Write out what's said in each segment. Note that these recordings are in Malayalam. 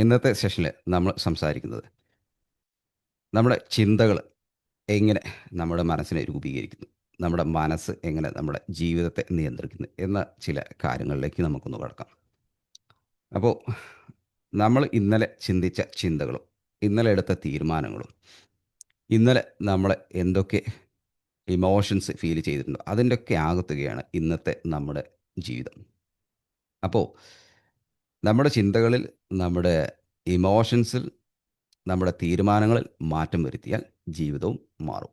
ഇന്നത്തെ സെഷനിൽ നമ്മൾ സംസാരിക്കുന്നത് നമ്മുടെ ചിന്തകൾ എങ്ങനെ നമ്മുടെ മനസ്സിനെ രൂപീകരിക്കുന്നു നമ്മുടെ മനസ്സ് എങ്ങനെ നമ്മുടെ ജീവിതത്തെ നിയന്ത്രിക്കുന്നു എന്ന ചില കാര്യങ്ങളിലേക്ക് നമുക്കൊന്ന് കടക്കാം. അപ്പോൾ നമ്മൾ ഇന്നലെ ചിന്തിച്ച ചിന്തകളും ഇന്നലെ എടുത്ത തീരുമാനങ്ങളും ഇന്നലെ നമ്മൾ എന്തൊക്കെ ഇമോഷൻസ് ഫീൽ ചെയ്തിട്ടുണ്ടോ അതിന്റെയൊക്കെ ആകത്തുകയാണ് ഇന്നത്തെ നമ്മുടെ ജീവിതം. അപ്പോൾ നമ്മുടെ ചിന്തകളിൽ നമ്മുടെ ഇമോഷൻസിൽ നമ്മുടെ തീരുമാനങ്ങളിൽ മാറ്റം വരുത്തിയാൽ ജീവിതവും മാറും.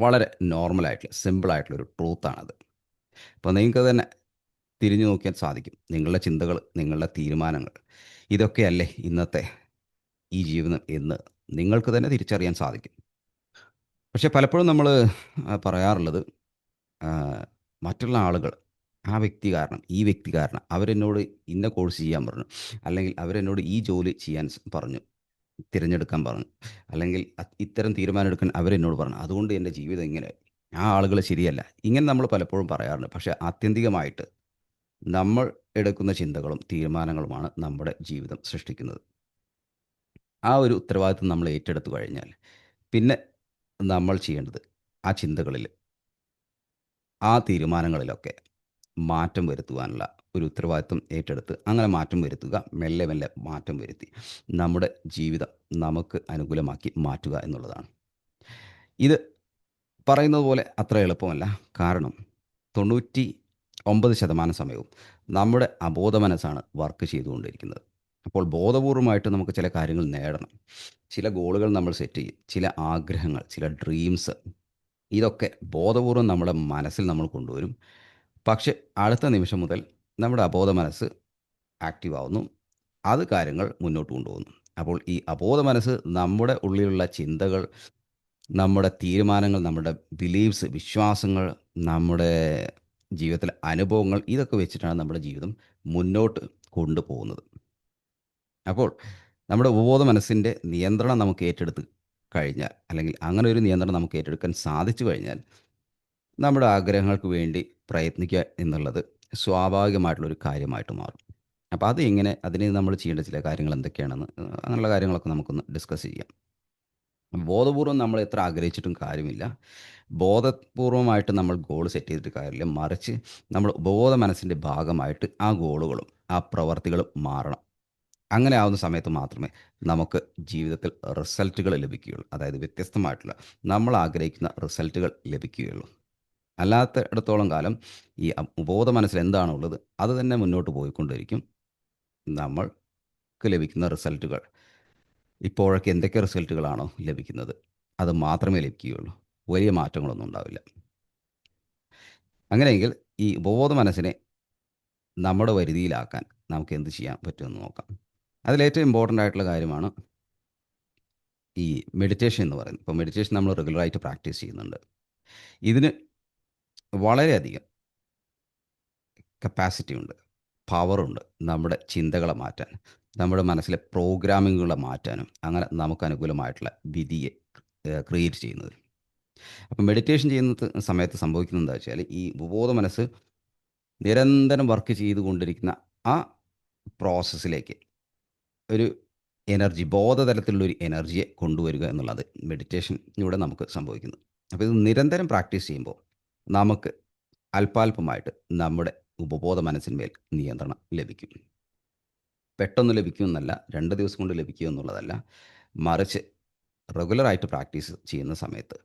വളരെ നോർമലായിട്ടുള്ള സിമ്പിളായിട്ടുള്ളൊരു ട്രൂത്താണത് അപ്പോൾ നിങ്ങൾക്ക് തന്നെ തിരിഞ്ഞു നോക്കിയാൽ സാധിക്കും. നിങ്ങളുടെ ചിന്തകൾ നിങ്ങളുടെ തീരുമാനങ്ങൾ ഇതൊക്കെയല്ലേ ഇന്നത്തെ ഈ ജീവിതം എന്ന് നിങ്ങൾക്ക് തന്നെ തിരിച്ചറിയാൻ സാധിക്കും. പക്ഷെ പലപ്പോഴും നമ്മൾ പറയാറുള്ളത് മറ്റുള്ള ആളുകൾ ആ വ്യക്തി കാരണം ഈ വ്യക്തി കാരണം അവരെന്നോട് ഇന്ന കോഴ്സ് ചെയ്യാൻ പറഞ്ഞു. അല്ലെങ്കിൽ അവരെന്നോട് ഈ ജോലി ചെയ്യാൻ പറഞ്ഞു. തിരഞ്ഞെടുക്കാൻ പറഞ്ഞു. അല്ലെങ്കിൽ ഇത്തരം തീരുമാനം എടുക്കാൻ അവരെന്നോട് പറഞ്ഞു. അതുകൊണ്ട് എന്റെ ജീവിതം ഇങ്ങനെ ആ ആളുകൾ ശരിയല്ല. ഇങ്ങനെ നമ്മൾ പലപ്പോഴും പറയാറുണ്ട്. പക്ഷേ ആത്യന്തികമായിട്ട് നമ്മൾ എടുക്കുന്ന ചിന്തകളും തീരുമാനങ്ങളുമാണ് നമ്മുടെ ജീവിതം സൃഷ്ടിക്കുന്നത്. ആ ഒരു ഉത്തരവാദിത്വം നമ്മൾ ഏറ്റെടുത്തു കഴിഞ്ഞാൽ പിന്നെ നമ്മൾ ചെയ്യേണ്ടത് ആ ചിന്തകളിൽ ആ തീരുമാനങ്ങളിലൊക്കെ മാറ്റം വരുത്തുവാനുള്ള ഒരു ഉത്തരവാദിത്വം ഏറ്റെടുത്ത് അങ്ങനെ മാറ്റം വരുത്തുക മെല്ലെ മെല്ലെ മാറ്റം വരുത്തി. നമ്മുടെ ജീവിതം നമുക്ക് അനുകൂലമാക്കി മാറ്റുക എന്നുള്ളതാണ്. ഇത് പറയുന്നത് പോലെ അത്ര എളുപ്പമല്ല. കാരണം തൊണ്ണൂറ്റി ഒമ്പത് ശതമാനം സമയവും നമ്മുടെ അബോധ മനസ്സാണ് വർക്ക് ചെയ്തുകൊണ്ടിരിക്കുന്നത്. അപ്പോൾ ബോധപൂർവമായിട്ട് നമുക്ക് ചില കാര്യങ്ങൾ നേടണം. ചില ഗോളുകൾ നമ്മൾ സെറ്റ് ചെയ്യും. ചില ആഗ്രഹങ്ങൾ ചില ഡ്രീംസ് ഇതൊക്കെ ബോധപൂർവം നമ്മുടെ മനസ്സിൽ നമ്മൾ കൊണ്ടുവരും. പക്ഷെ അടുത്ത നിമിഷം മുതൽ നമ്മുടെ അബോധ മനസ്സ് ആക്റ്റീവ് ആവുന്നു. അത് കാര്യങ്ങൾ മുന്നോട്ട് കൊണ്ടുപോകുന്നു. അപ്പോൾ ഈ അബോധ മനസ്സ് നമ്മുടെ ഉള്ളിലുള്ള ചിന്തകൾ നമ്മുടെ തീരുമാനങ്ങൾ നമ്മുടെ ബിലീവ്സ് വിശ്വാസങ്ങൾ നമ്മുടെ ജീവിതത്തിലെ അനുഭവങ്ങൾ ഇതൊക്കെ വെച്ചിട്ടാണ് നമ്മുടെ ജീവിതം മുന്നോട്ട് കൊണ്ടുപോകുന്നത്. അപ്പോൾ നമ്മുടെ ഉപബോധ മനസ്സിന്റെ നിയന്ത്രണം നമുക്ക് ഏറ്റെടുത്ത് കഴിഞ്ഞാൽ അല്ലെങ്കിൽ അങ്ങനെ ഒരു നിയന്ത്രണം നമുക്ക് ഏറ്റെടുക്കാൻ സാധിച്ചു കഴിഞ്ഞാൽ നമ്മുടെ ആഗ്രഹങ്ങൾക്ക് വേണ്ടി പ്രയത്നിക്കുക എന്നുള്ളത് സ്വാഭാവികമായിട്ടുള്ളൊരു കാര്യമായിട്ട് മാറും. അപ്പോൾ അത് എങ്ങനെ അതിന് നമ്മൾ ചെയ്യേണ്ട ചില കാര്യങ്ങൾ എന്തൊക്കെയാണെന്ന് അങ്ങനെയുള്ള കാര്യങ്ങളൊക്കെ നമുക്കൊന്ന് ഡിസ്കസ് ചെയ്യാം. ബോധപൂർവം നമ്മൾ എത്ര ആഗ്രഹിച്ചിട്ടും കാര്യമില്ല. ബോധപൂർവമായിട്ട് നമ്മൾ ഗോൾ സെറ്റ് ചെയ്തിട്ട് കാര്യമില്ല. മറിച്ച് നമ്മൾ ബോധ മനസ്സിന്റെ ഭാഗമായിട്ട് ആ ഗോളുകളും ആ പ്രവർത്തികളും മാറണം. അങ്ങനെ ആവുന്ന സമയത്ത് മാത്രമേ നമുക്ക് ജീവിതത്തിൽ റിസൾട്ടുകൾ ലഭിക്കുകയുള്ളൂ. അതായത് വ്യത്യസ്തമായിട്ടുള്ള നമ്മൾ ആഗ്രഹിക്കുന്ന റിസൾട്ടുകൾ ലഭിക്കുകയുള്ളൂ. അല്ലാത്ത ഇടത്തോളം കാലം ഈ ബോധ മനസ്സിൽ എന്താണുള്ളത് അത് തന്നെ മുന്നോട്ട് പോയിക്കൊണ്ടിരിക്കും. നമ്മൾക്ക് ലഭിക്കുന്ന റിസൾട്ടുകൾ. ഇപ്പോഴൊക്കെ എന്തൊക്കെ റിസൾട്ടുകളാണോ ലഭിക്കുന്നത്? അത് മാത്രമേ ലഭിക്കുകയുള്ളൂ. വലിയ മാറ്റങ്ങളൊന്നും ഉണ്ടാവില്ല. അങ്ങനെയെങ്കിൽ ഈ ഉപബോധ മനസ്സിനെ നമ്മുടെ വരുതിയിലാക്കാൻ നമുക്ക് എന്ത് ചെയ്യാൻ പറ്റുമെന്ന് നോക്കാം. അതിലേറ്റവും ഇമ്പോർട്ടന്റ് ആയിട്ടുള്ള കാര്യമാണ് ഈ മെഡിറ്റേഷൻ എന്ന് പറയുന്നത്. ഇപ്പോൾ മെഡിറ്റേഷൻ നമ്മൾ റെഗുലറായിട്ട് പ്രാക്ടീസ് ചെയ്യുന്നുണ്ട്. ഇതിന് വളരെയധികം കപ്പാസിറ്റി ഉണ്ട് പവറുണ്ട് നമ്മുടെ ചിന്തകളെ മാറ്റാൻ നമ്മുടെ മനസ്സിലെ പ്രോഗ്രാമിങ്ങുകളെ മാറ്റാനും അങ്ങനെ നമുക്ക് അനുകൂലമായിട്ടുള്ള വിധിയെ ക്രിയേറ്റ് ചെയ്യുന്നത് അപ്പം മെഡിറ്റേഷൻ ചെയ്യുന്ന സമയത്ത് സംഭവിക്കുന്നത് എന്താ വെച്ചാൽ ഈ ഉപബോധ മനസ്സ് നിരന്തരം വർക്ക് ചെയ്തുകൊണ്ടിരിക്കുന്ന ആ പ്രോസസ്സിലേക്ക് ഒരു എനർജി ബോധതലത്തിലുള്ളൊരു എനർജിയെ കൊണ്ടുവരിക എന്നുള്ളത് മെഡിറ്റേഷനിലൂടെ നമുക്ക് സംഭവിക്കുന്നത്. അപ്പോൾ ഇത് നിരന്തരം പ്രാക്ടീസ് ചെയ്യുമ്പോൾ നമുക്ക് അല്പാൽപമായിട്ട് നമ്മുടെ ഉപബോധ മനസ്സിന്മേൽ നിയന്ത്രണം ലഭിക്കും. പെട്ടെന്ന് ലഭിക്കുമെന്നല്ല രണ്ട് ദിവസം കൊണ്ട് ലഭിക്കുക എന്നുള്ളതല്ല മറിച്ച് റെഗുലറായിട്ട് പ്രാക്ടീസ് ചെയ്യുന്ന സമയത്ത്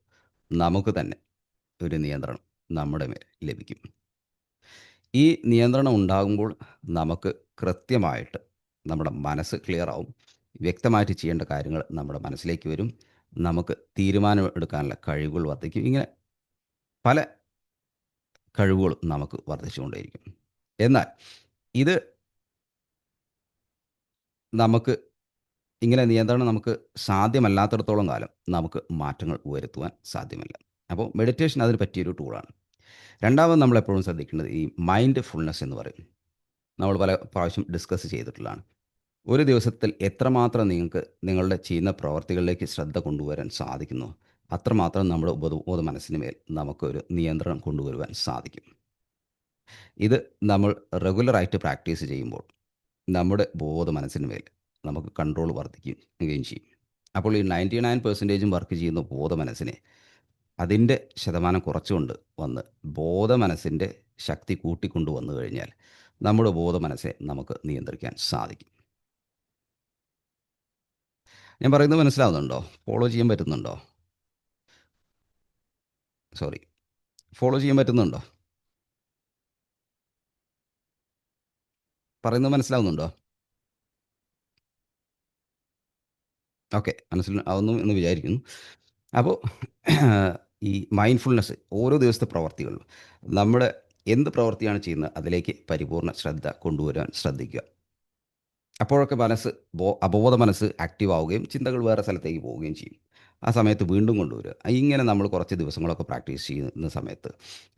നമുക്ക് തന്നെ ഒരു നിയന്ത്രണം നമ്മുടെ മേൽ ലഭിക്കും. ഈ നിയന്ത്രണം ഉണ്ടാകുമ്പോൾ നമുക്ക് കൃത്യമായിട്ട് നമ്മുടെ മനസ്സ് ക്ലിയർ ആവും. വ്യക്തമായിട്ട് ചെയ്യേണ്ട കാര്യങ്ങൾ നമ്മുടെ മനസ്സിലേക്ക് വരും. നമുക്ക് തീരുമാനം എടുക്കാനുള്ള കഴിവുകൾ വർദ്ധിക്കും. ഇങ്ങനെ പല കഴിവുകളും നമുക്ക് വർദ്ധിച്ചുകൊണ്ടേയിരിക്കും. എന്നാൽ ഇത് നമുക്ക് ഇങ്ങനെ നിയന്ത്രണം നമുക്ക് സാധ്യമല്ലാത്തിടത്തോളം കാലം നമുക്ക് മാറ്റങ്ങൾ വരുത്തുവാൻ സാധ്യമല്ല. അപ്പോൾ മെഡിറ്റേഷൻ അതിന് പറ്റിയൊരു ടൂളാണ് രണ്ടാമത് നമ്മൾ എപ്പോഴും ശ്രദ്ധിക്കേണ്ടത് ഈ മൈൻഡ് ഫുൾനെസ് എന്ന് പറയും. നമ്മൾ പല പ്രാവശ്യം ഡിസ്കസ് ചെയ്തിട്ടുള്ളതാണ്. ഒരു ദിവസത്തിൽ എത്രമാത്രം നിങ്ങൾക്ക് നിങ്ങളുടെ ചെയ്യുന്ന പ്രവർത്തികളിലേക്ക് ശ്രദ്ധ കൊണ്ടുവരാൻ സാധിക്കുന്നു? അത്രമാത്രം നമ്മുടെ ഉപബോധ മനസ്സിന് മേൽ നമുക്കൊരു നിയന്ത്രണം കൊണ്ടുവരുവാൻ സാധിക്കും. ഇത് നമ്മൾ റെഗുലറായിട്ട് പ്രാക്ടീസ് ചെയ്യുമ്പോൾ നമ്മുടെ ബോധ മനസ്സിന് മേൽ നമുക്ക് കൺട്രോൾ വർദ്ധിക്കുകയും ചെയ്യും. അപ്പോൾ ഈ നയന്റി നയൻ പെർസെന്റേജും വർക്ക് ചെയ്യുന്ന ബോധ മനസ്സിനെ അതിന്റെ ശതമാനം കുറച്ചുകൊണ്ട് വന്ന് ബോധ മനസ്സിന്റെ ശക്തി കൂട്ടിക്കൊണ്ടു വന്നു കഴിഞ്ഞാൽ നമ്മുടെ ബോധ മനസ്സെ നമുക്ക് നിയന്ത്രിക്കാൻ സാധിക്കും. ഞാൻ പറയുന്നത് മനസ്സിലാവുന്നുണ്ടോ? ഫോളോ ചെയ്യാൻ പറ്റുന്നുണ്ടോ? സോറി. ഫോളോ ചെയ്യാൻ പറ്റുന്നുണ്ടോ? പറയുന്നത് മനസ്സിലാവുന്നുണ്ടോ? ഓക്കെ മനസ്സിലാവുന്നു എന്ന് വിചാരിക്കുന്നു. അപ്പോൾ ഈ മൈൻഡ്ഫുൾനെസ് ഓരോ ദിവസത്തെ പ്രവർത്തികളിലും നമ്മുടെ എന്ത് പ്രവൃത്തിയാണ് ചെയ്യുന്നത് അതിലേക്ക് പരിപൂർണ ശ്രദ്ധ കൊണ്ടുവരാൻ ശ്രദ്ധിക്കുക. അപ്പോഴൊക്കെ മനസ്സ് ബോ അബോധ മനസ്സ് ആക്റ്റീവ് ആവുകയും ചിന്തകൾ വേറെ സ്ഥലത്തേക്ക് പോവുകയും ചെയ്യും. ആ സമയത്ത് വീണ്ടും കൊണ്ടുവരിക. ഇങ്ങനെ നമ്മൾ കുറച്ച് ദിവസങ്ങളൊക്കെ പ്രാക്ടീസ് ചെയ്യുന്ന സമയത്ത്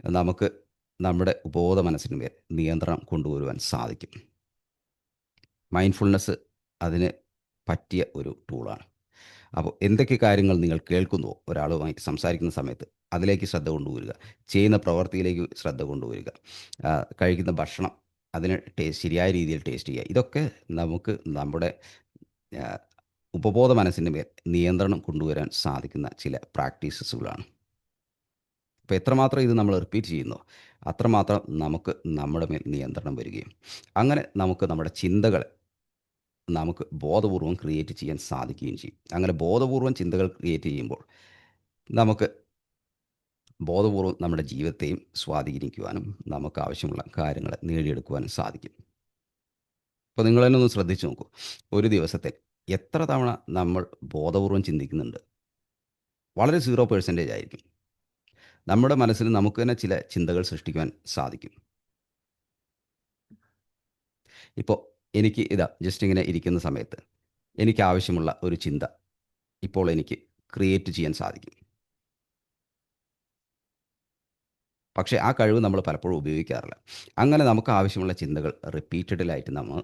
നമുക്ക് നമ്മുടെ ഉപബോധ മനസ്സിന് മേൽ നിയന്ത്രണം കൊണ്ടുവരുവാൻ സാധിക്കും. മൈൻഡ്ഫുൾനെസ് അതിന് പറ്റിയ ഒരു ടൂളാണ് അപ്പോൾ എന്തൊക്കെ കാര്യങ്ങൾ നിങ്ങൾ കേൾക്കുന്നുവോ? ഒരാളുമായി സംസാരിക്കുന്ന സമയത്ത് അതിലേക്ക് ശ്രദ്ധ കൊണ്ടുവരിക. ചെയ്യുന്ന പ്രവൃത്തിയിലേക്ക് ശ്രദ്ധ കൊണ്ടുവരിക. കഴിക്കുന്ന ഭക്ഷണം അതിന് ടേസ്റ്റ് ശരിയായ രീതിയിൽ ടേസ്റ്റ് ചെയ്യുക. ഇതൊക്കെ നമുക്ക് നമ്മുടെ ഉപബോധ മനസ്സിന്റെ മേൽ നിയന്ത്രണം കൊണ്ടുവരാൻ സാധിക്കുന്ന ചില പ്രാക്ടീസസുകളാണ്. അപ്പോൾ എത്രമാത്രം ഇത് നമ്മൾ റിപ്പീറ്റ് ചെയ്യുന്നു അത്രമാത്രം നമുക്ക് നമ്മുടെ മേൽ നിയന്ത്രണം വരികയും അങ്ങനെ നമുക്ക് നമ്മുടെ ചിന്തകളെ നമുക്ക് ബോധപൂർവം ക്രിയേറ്റ് ചെയ്യാൻ സാധിക്കുകയും ചെയ്യും. അങ്ങനെ ബോധപൂർവം ചിന്തകൾ ക്രിയേറ്റ് ചെയ്യുമ്പോൾ നമുക്ക് ബോധപൂർവം നമ്മുടെ ജീവിതത്തെയും സ്വാധീനിക്കുവാനും നമുക്ക് ആവശ്യമുള്ള കാര്യങ്ങൾ നേടിയെടുക്കുവാനും സാധിക്കും. അപ്പോൾ നിങ്ങൾ തന്നെ ഒന്ന് ശ്രദ്ധിച്ചു നോക്കൂ. ഒരു ദിവസത്തിൽ എത്ര തവണ നമ്മൾ ബോധപൂർവം ചിന്തിക്കുന്നുണ്ട്? വളരെ സീറോ പേഴ്സന്റേജ് ആയിരിക്കും. നമ്മുടെ മനസ്സിൽ നമുക്ക് തന്നെ ചില ചിന്തകൾ സൃഷ്ടിക്കുവാൻ സാധിക്കും. ഇപ്പോൾ എനിക്ക് ഇതാ ജസ്റ്റ് ഇങ്ങനെ ഇരിക്കുന്ന സമയത്ത് എനിക്ക് ആവശ്യമുള്ള ഒരു ചിന്ത ഇപ്പോൾ എനിക്ക് ക്രിയേറ്റ് ചെയ്യാൻ സാധിക്കും. പക്ഷേ ആ കഴിവ് നമ്മൾ പലപ്പോഴും ഉപയോഗിക്കാറില്ല. അങ്ങനെ നമുക്ക് ആവശ്യമുള്ള ചിന്തകൾ റിപ്പീറ്റഡിലായിട്ട് നമ്മൾ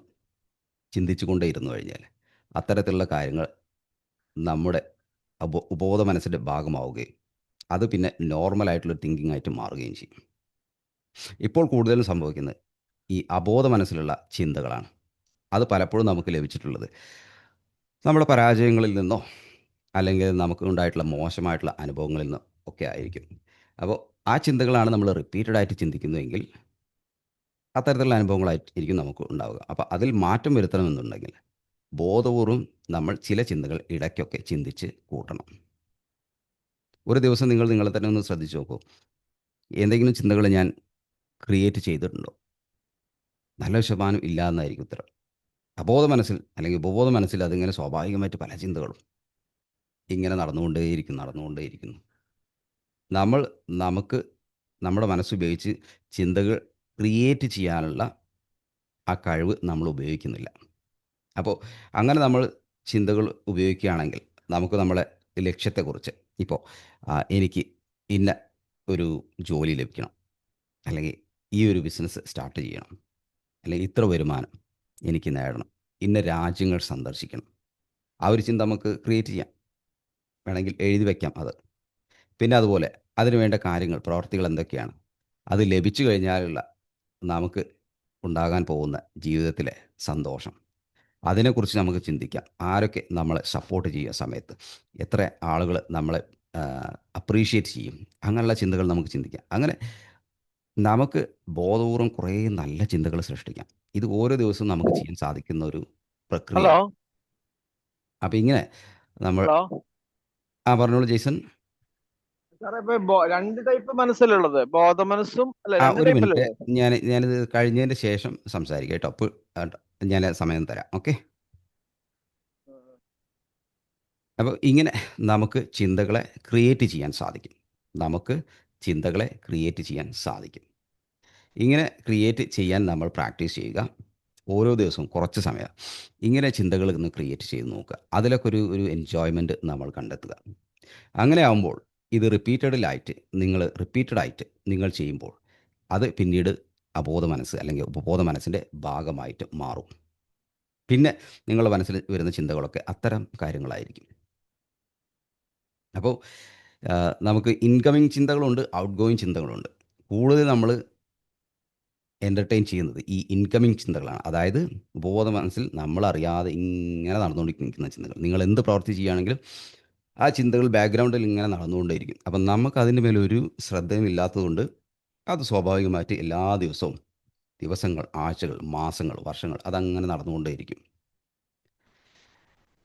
ചിന്തിച്ചു കൊണ്ടേ ഇരുന്നു കഴിഞ്ഞാൽ അത്തരത്തിലുള്ള കാര്യങ്ങൾ നമ്മുടെ ഉപബോധ മനസ്സിന്റെ ഭാഗമാവുകയും അത് പിന്നെ നോർമലായിട്ടുള്ള തിങ്കിങ് ആയിട്ട് മാറുകയും ചെയ്യും. ഇപ്പോൾ കൂടുതലും സംഭവിക്കുന്നത് ഈ അബോധ മനസ്സിലുള്ള ചിന്തകളാണ്. അത് പലപ്പോഴും നമുക്ക് ലഭിച്ചിട്ടുള്ളത് നമ്മുടെ പരാജയങ്ങളിൽ നിന്നോ അല്ലെങ്കിൽ നമുക്ക് ഉണ്ടായിട്ടുള്ള മോശമായിട്ടുള്ള അനുഭവങ്ങളിൽ നിന്നോ ഒക്കെ ആയിരിക്കും. അപ്പോൾ ആ ചിന്തകളാണ് നമ്മൾ റിപ്പീറ്റഡ് ആയിട്ട് ചിന്തിക്കുന്നതെങ്കിൽ അത്തരത്തിലുള്ള അനുഭവങ്ങളായിരിക്കും നമുക്ക് ഉണ്ടാവുക. അപ്പോൾ അതിൽ മാറ്റം വരുത്തണമെന്നുണ്ടെങ്കിൽ ബോധപൂർവം നമ്മൾ ചില ചിന്തകൾ ഇടയ്ക്കൊക്കെ ചിന്തിച്ച് കൂട്ടണം. ഒരു ദിവസം നിങ്ങൾ നിങ്ങളെ തന്നെ ഒന്ന് ശ്രദ്ധിച്ചു നോക്കൂ. എന്തെങ്കിലും ചിന്തകൾ ഞാൻ ക്രിയേറ്റ് ചെയ്തിട്ടുണ്ടോ? നല്ല ശതമാനം ഇല്ല എന്നായിരിക്കും ഉത്തരം. അബോധ മനസ്സിൽ അല്ലെങ്കിൽ ഉപബോധ മനസ്സിൽ അതിങ്ങനെ സ്വാഭാവികമായിട്ട് പല ചിന്തകളും ഇങ്ങനെ നടന്നുകൊണ്ടേയിരിക്കും നടന്നുകൊണ്ടേയിരിക്കുന്നു. നമ്മൾ നമുക്ക് നമ്മുടെ മനസ്സുപയോഗിച്ച് ചിന്തകൾ ക്രിയേറ്റ് ചെയ്യാനുള്ള ആ കഴിവ് നമ്മൾ ഉപയോഗിക്കുന്നില്ല. അപ്പോൾ അങ്ങനെ നമ്മൾ ചിന്തകൾ ഉപയോഗിക്കുകയാണെങ്കിൽ നമുക്ക് നമ്മളെ ലക്ഷ്യത്തെക്കുറിച്ച് ഇപ്പോൾ എനിക്ക് ഇന്ന ഒരു ജോലി ലഭിക്കണം. അല്ലെങ്കിൽ ഈ ഒരു ബിസിനസ് സ്റ്റാർട്ട് ചെയ്യണം. അല്ലെങ്കിൽ ഇത്ര വരുമാനം എനിക്ക് നേടണം. ഇന്ന രാജ്യങ്ങൾ സന്ദർശിക്കണം. ആ ഒരു ചിന്ത നമുക്ക് ക്രിയേറ്റ് ചെയ്യാം. വേണമെങ്കിൽ എഴുതി വയ്ക്കാം അത്. പിന്നെ അതുപോലെ അതിന് വേണ്ട കാര്യങ്ങൾ പ്രവർത്തികൾ എന്തൊക്കെയാണ്? അത് ലഭിച്ചു കഴിഞ്ഞാലുള്ള നമുക്ക് ഉണ്ടാകാൻ പോകുന്ന ജീവിതത്തിലെ സന്തോഷം. അതിനെക്കുറിച്ച് നമുക്ക് ചിന്തിക്കാം. ആരൊക്കെ നമ്മളെ സപ്പോർട്ട് ചെയ്യുക സമയത്ത്? എത്ര ആളുകൾ നമ്മളെ അപ്രീഷിയേറ്റ് ചെയ്യും? അങ്ങനെയുള്ള ചിന്തകൾ നമുക്ക് ചിന്തിക്കാം. അങ്ങനെ നമുക്ക് ബോധപൂർവം കുറേ നല്ല ചിന്തകൾ സൃഷ്ടിക്കാം. ഇത് ഓരോ ദിവസവും നമുക്ക് ചെയ്യാൻ സാധിക്കുന്ന ഒരു പ്രക്രിയ. അപ്പൊ ഇങ്ങനെ നമ്മൾ ആ പറഞ്ഞോളൂ ജെയ്സൺ. രണ്ട് ടൈപ്പ് മനസ്സിലുള്ളത്. ഒരു മിനിറ്റ്. ഞാൻ ഞാനിത് കഴിഞ്ഞതിന് ശേഷം സംസാരിക്കാം കേട്ടോ. ഞാൻ സമയം തരാം. ഓക്കെ? അപ്പോൾ ഇങ്ങനെ നമുക്ക് ചിന്തകളെ ക്രിയേറ്റ് ചെയ്യാൻ സാധിക്കും. നമുക്ക് ചിന്തകളെ ക്രിയേറ്റ് ചെയ്യാൻ സാധിക്കും. ഇങ്ങനെ ക്രിയേറ്റ് ചെയ്യാൻ നമ്മൾ പ്രാക്ടീസ് ചെയ്യുക. ഓരോ ദിവസവും കുറച്ച് സമയം ഇങ്ങനെ ചിന്തകൾ ഒന്ന് ക്രിയേറ്റ് ചെയ്ത് നോക്കുക. അതിലൊക്കെ ഒരു ഒരു എൻജോയ്മെന്റ് നമ്മൾ കണ്ടെത്തുക. അങ്ങനെ ആകുമ്പോൾ ഇത് റിപ്പീറ്റഡിലായിട്ട് നിങ്ങൾ റിപ്പീറ്റഡായിട്ട് നിങ്ങൾ ചെയ്യുമ്പോൾ അത് പിന്നീട് അബോധ മനസ്സ് അല്ലെങ്കിൽ ഉപബോധ മനസ്സിന്റെ ഭാഗമായിട്ട് മാറും. പിന്നെ നിങ്ങളുടെ മനസ്സിൽ വരുന്ന ചിന്തകളൊക്കെ അത്തരം കാര്യങ്ങളായിരിക്കും. അപ്പോൾ നമുക്ക് ഇൻകമിങ് ചിന്തകളുണ്ട് ഔട്ട് ഗോയിങ് ചിന്തകളുണ്ട്. കൂടുതൽ നമ്മൾ എന്റർടൈൻ ചെയ്യുന്നത് ഈ ഇൻകമിങ് ചിന്തകളാണ്. അതായത് ഉപബോധ മനസ്സിൽ നമ്മളറിയാതെ ഇങ്ങനെ നടന്നുകൊണ്ടിരിക്കുന്ന ചിന്തകൾ. നിങ്ങൾ എന്ത് പ്രവർത്തി ചെയ്യുകയാണെങ്കിലും ആ ചിന്തകൾ ബാക്ക്ഗ്രൗണ്ടിൽ ഇങ്ങനെ നടന്നുകൊണ്ടേയിരിക്കും. അപ്പം നമുക്ക് അതിന്റെ മേലൊരു ശ്രദ്ധയും ഇല്ലാത്തതുകൊണ്ട് അത് സ്വാഭാവികമായിട്ട് എല്ലാ ദിവസവും ദിവസങ്ങൾ ആഴ്ചകൾ മാസങ്ങൾ വർഷങ്ങൾ അതങ്ങനെ നടന്നുകൊണ്ടേയിരിക്കും.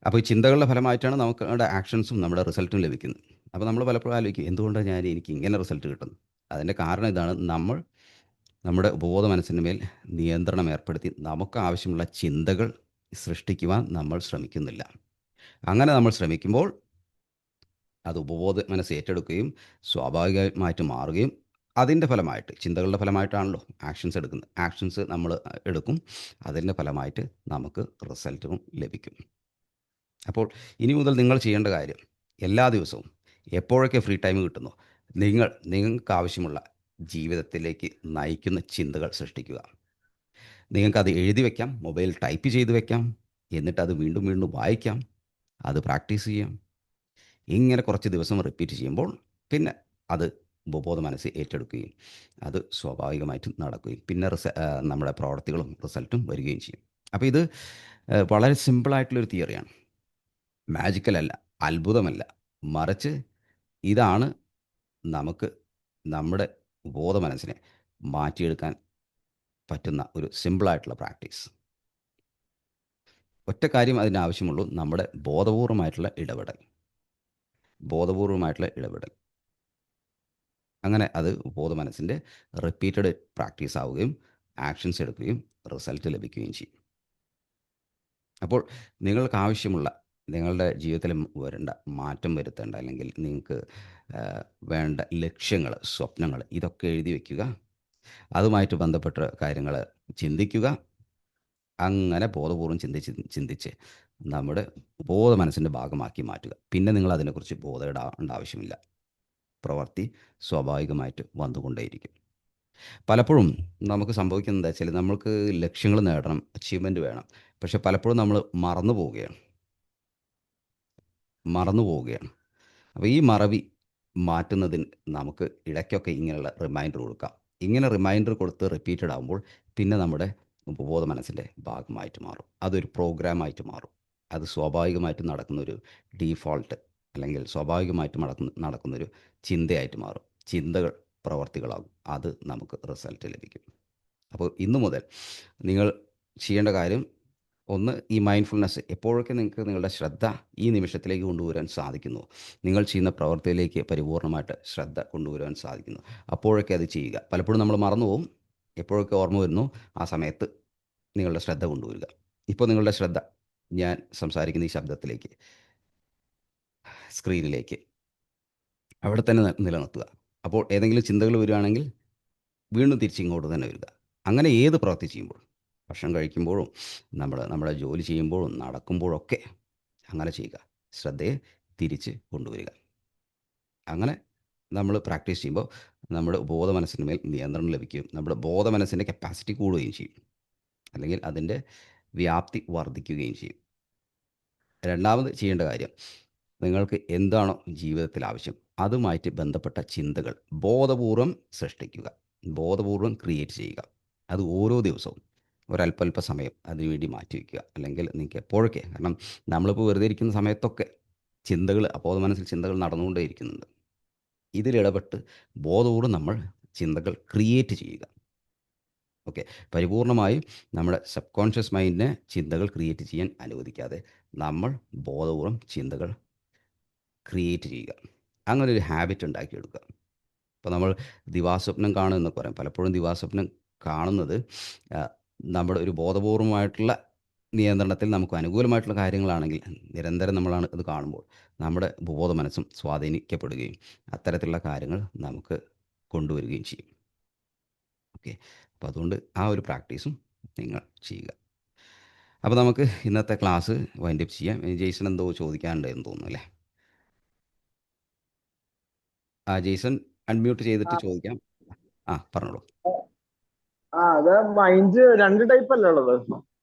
അപ്പോൾ ഈ ചിന്തകളുടെ ഫലമായിട്ടാണ് നമുക്ക് നമ്മുടെ ആക്ഷൻസും നമ്മുടെ റിസൾട്ടും ലഭിക്കുന്നത്. അപ്പോൾ നമ്മൾ പലപ്പോഴും ആലോചിക്കും എന്തുകൊണ്ടാണ് ഞാൻ എനിക്ക് ഇങ്ങനെ റിസൾട്ട് കിട്ടുന്നത്? അതിന്റെ കാരണം ഇതാണ് നമ്മൾ നമ്മുടെ ഉപബോധ മനസ്സിന് മേൽ നിയന്ത്രണം ഏർപ്പെടുത്തി നമുക്ക് ആവശ്യമുള്ള ചിന്തകൾ സൃഷ്ടിക്കുവാൻ നമ്മൾ ശ്രമിക്കുന്നില്ല. അങ്ങനെ നമ്മൾ ശ്രമിക്കുമ്പോൾ അത് ഉപബോധ മനസ്സ് ഏറ്റെടുക്കുകയും സ്വാഭാവികമായിട്ട് മാറുകയും അതിന്റെ ഫലമായിട്ട് ചിന്തകളുടെ ഫലമായിട്ടാണല്ലോ ആക്ഷൻസ് എടുക്കുന്നത്. ആക്ഷൻസ് നമ്മൾ എടുക്കും. അതിന്റെ ഫലമായിട്ട് നമുക്ക് റിസൾട്ടും ലഭിക്കും. അപ്പോൾ ഇനി മുതൽ നിങ്ങൾ ചെയ്യേണ്ട കാര്യം എല്ലാ ദിവസവും എപ്പോഴൊക്കെ ഫ്രീ ടൈം കിട്ടുന്നു നിങ്ങൾ നിങ്ങൾക്ക് ആവശ്യമുള്ള ജീവിതത്തിലേക്ക് നയിക്കുന്ന ചിന്തകൾ സൃഷ്ടിക്കുക. നിങ്ങൾക്കത് എഴുതി വയ്ക്കാം മൊബൈൽ ടൈപ്പ് ചെയ്ത് വയ്ക്കാം എന്നിട്ട് അത് വീണ്ടും വീണ്ടും വായിക്കാം അത് പ്രാക്ടീസ് ചെയ്യാം. ഇങ്ങനെ കുറച്ച് ദിവസം റിപ്പീറ്റ് ചെയ്യുമ്പോൾ പിന്നെ അത് ഉപബോധ മനസ്സ് ഏറ്റെടുക്കുകയും അത് സ്വാഭാവികമായിട്ടും നടക്കുകയും പിന്നെ റിസ നമ്മുടെ പ്രവർത്തികളും റിസൾട്ടും വരികയും ചെയ്യും. അപ്പോൾ ഇത് വളരെ സിമ്പിളായിട്ടുള്ളൊരു തിയറിയാണ്. മാജിക്കലല്ല അത്ഭുതമല്ല. മറിച്ച് ഇതാണ് നമുക്ക് നമ്മുടെ ബോധ മനസ്സിനെ മാറ്റിയെടുക്കാൻ പറ്റുന്ന ഒരു സിമ്പിളായിട്ടുള്ള പ്രാക്ടീസ്. ഒറ്റ കാര്യം അതിന് ആവശ്യമുള്ളൂ നമ്മുടെ ബോധപൂർവമായിട്ടുള്ള ഇടപെടൽ. ബോധപൂർവമായിട്ടുള്ള ഇടപെടൽ. അങ്ങനെ അത് ബോധ മനസ്സിന്റെ റിപ്പീറ്റഡ് പ്രാക്ടീസ് ആവുകയും ആക്ഷൻസ് എടുക്കുകയും റിസൾട്ട് ലഭിക്കുകയും ചെയ്യും. അപ്പോൾ നിങ്ങൾക്ക് ആവശ്യമുള്ള നിങ്ങളുടെ ജീവിതത്തിൽ വരേണ്ട മാറ്റം വരുത്തേണ്ട അല്ലെങ്കിൽ നിങ്ങൾക്ക് വേണ്ട ലക്ഷ്യങ്ങൾ സ്വപ്നങ്ങൾ ഇതൊക്കെ എഴുതി വയ്ക്കുക അതുമായിട്ട് ബന്ധപ്പെട്ട കാര്യങ്ങൾ ചിന്തിക്കുക. അങ്ങനെ ബോധപൂർവം ചിന്തിച്ച് ചിന്തിച്ച് നമ്മുടെ ബോധ മനസ്സിന്റെ ഭാഗമാക്കി മാറ്റുക. പിന്നെ നിങ്ങൾ അതിനെക്കുറിച്ച് ബോധമിടേണ്ട ആവശ്യമില്ല. പ്രവൃത്തി സ്വാഭാവികമായിട്ട് വന്നുകൊണ്ടേയിരിക്കും. പലപ്പോഴും നമുക്ക് സംഭവിക്കുന്നത് എന്താ വെച്ചാൽ നമ്മൾക്ക് ലക്ഷ്യങ്ങൾ നേടണം അച്ചീവ്മെന്റ് വേണം. പക്ഷെ പലപ്പോഴും നമ്മൾ മറന്നു പോവുകയാണ്. മറന്നു പോവുകയാണ്. അപ്പോൾ ഈ മറവി മാറ്റുന്നതിന് നമുക്ക് ഇടയ്ക്കൊക്കെ ഇങ്ങനെയുള്ള റിമൈൻഡർ കൊടുക്കാം. ഇങ്ങനെ റിമൈൻഡർ കൊടുത്ത് റിപ്പീറ്റഡ് ആകുമ്പോൾ പിന്നെ നമ്മുടെ ഉപബോധ മനസ്സിന്റെ ഭാഗമായിട്ട് മാറും. അതൊരു പ്രോഗ്രാമായിട്ട് മാറും. അത് സ്വാഭാവികമായിട്ട് നടക്കുന്ന ഒരു ഡീഫോൾട്ട് അല്ലെങ്കിൽ സ്വാഭാവികമായിട്ട് നടക്കുന്ന നടക്കുന്നൊരു ചിന്തയായിട്ട് മാറും. ചിന്തകൾ പ്രവർത്തികളാകും. അത് നമുക്ക് റിസൾട്ട് ലഭിക്കും. അപ്പോൾ ഇന്നു മുതൽ നിങ്ങൾ ചെയ്യേണ്ട കാര്യം ഒന്ന് ഈ മൈൻഡ്ഫുൾനെസ് എപ്പോഴൊക്കെ നിങ്ങൾക്ക് നിങ്ങളുടെ ശ്രദ്ധ ഈ നിമിഷത്തിലേക്ക് കൊണ്ടുവരാൻ സാധിക്കുന്നു? നിങ്ങൾ ചെയ്യുന്ന പ്രവൃത്തിയിലേക്ക് പരിപൂർണമായിട്ട് ശ്രദ്ധ കൊണ്ടുവരാൻ സാധിക്കുന്നു. അപ്പോഴൊക്കെ അത് ചെയ്യുക. പലപ്പോഴും നമ്മൾ മറന്നുപോകും എപ്പോഴൊക്കെ ഓർമ്മ വരുന്നു ആ സമയത്ത് നിങ്ങളുടെ ശ്രദ്ധ കൊണ്ടുവരിക. ഇപ്പോൾ നിങ്ങളുടെ ശ്രദ്ധ ഞാൻ സംസാരിക്കുന്ന ഈ ശബ്ദത്തിലേക്ക് സ്ക്രീനിലേക്ക് അവിടെ തന്നെ നിലനിർത്തുക. അപ്പോൾ ഏതെങ്കിലും ചിന്തകൾ വരികയാണെങ്കിൽ വീണ്ടും തിരിച്ചിങ്ങോട്ട് തന്നെ വരിക. അങ്ങനെ ഏത് പ്രവൃത്തി ചെയ്യുമ്പോൾ ഭക്ഷണം കഴിക്കുമ്പോഴും നമ്മൾ നമ്മുടെ ജോലി ചെയ്യുമ്പോഴും നടക്കുമ്പോഴൊക്കെ അങ്ങനെ ചെയ്യുക. ശ്രദ്ധയെ തിരിച്ച് കൊണ്ടുവരിക. അങ്ങനെ നമ്മൾ പ്രാക്ടീസ് ചെയ്യുമ്പോൾ നമ്മുടെ ബോധ മനസ്സിന് മേൽ നിയന്ത്രണം ലഭിക്കുകയും നമ്മുടെ ബോധ മനസ്സിന്റെ കപ്പാസിറ്റി കൂടുകയും ചെയ്യും. അല്ലെങ്കിൽ അതിന്റെ വ്യാപ്തി വർദ്ധിക്കുകയും ചെയ്യും. രണ്ടാമത് ചെയ്യേണ്ട കാര്യം നിങ്ങൾക്ക് എന്താണോ ജീവിതത്തിൽ ആവശ്യം അതുമായിട്ട് ബന്ധപ്പെട്ട ചിന്തകൾ ബോധപൂർവം സൃഷ്ടിക്കുക ബോധപൂർവം ക്രിയേറ്റ് ചെയ്യുക. അത് ഓരോ ദിവസവും ഒരല്പല്പ സമയം അതിനുവേണ്ടി മാറ്റി വയ്ക്കുക അല്ലെങ്കിൽ നിങ്ങൾക്ക് എപ്പോഴൊക്കെ കാരണം നമ്മളിപ്പോൾ വെറുതെ ഇരിക്കുന്ന സമയത്തൊക്കെ ചിന്തകൾ അബോധ മനസ്സിൽ ചിന്തകൾ നടന്നുകൊണ്ടേ ഇരിക്കുന്നുണ്ട്. ഇതിലിടപെട്ട് ബോധപൂർവം നമ്മൾ ചിന്തകൾ ക്രിയേറ്റ് ചെയ്യുക. ഓക്കെ. പരിപൂർണമായും നമ്മുടെ സബ് കോൺഷ്യസ് മൈൻഡിനെ ചിന്തകൾ ക്രിയേറ്റ് ചെയ്യാൻ അനുവദിക്കാതെ നമ്മൾ ബോധപൂർവം ചിന്തകൾ ക്രിയേറ്റ് ചെയ്യുക. അങ്ങനെ ഒരു ഹാബിറ്റ് ഉണ്ടാക്കിയെടുക്കുക. അപ്പോൾ നമ്മൾ ദിവാസ്വപ്നം കാണുമെന്നൊക്കെ പറയാം. പലപ്പോഴും ദിവാസ്വപ്നം കാണുന്നത് നമ്മുടെ ഒരു ബോധപൂർവമായിട്ടുള്ള നിയന്ത്രണത്തിൽ നമുക്ക് അനുകൂലമായിട്ടുള്ള കാര്യങ്ങളാണെങ്കിൽ നിരന്തരം നമ്മളാണ് ഇത് കാണുമ്പോൾ നമ്മുടെ ബോധ മനസ്സും സ്വാധീനിക്കപ്പെടുകയും അത്തരത്തിലുള്ള കാര്യങ്ങൾ നമുക്ക് കൊണ്ടുവരികയും ചെയ്യും. ഓക്കെ. അപ്പോൾ അതുകൊണ്ട് ആ ഒരു പ്രാക്ടീസും നിങ്ങൾ ചെയ്യുക. അപ്പോൾ നമുക്ക് ഇന്നത്തെ ക്ലാസ് വൈൻഡപ്പ് ചെയ്യാം. ജെയ്സൺ എന്തോ ചോദിക്കാനുണ്ടെന്ന് തോന്നുന്നു അല്ലേ? ആ ജെയ്സൺ അൺമ്യൂട്ട് ചെയ്തിട്ട് ചോദിക്കാം. ആ പറഞ്ഞോളൂ. ആ അത് മൈൻഡ് രണ്ട് ടൈപ്പ് അല്ലേ ഉള്ളത്?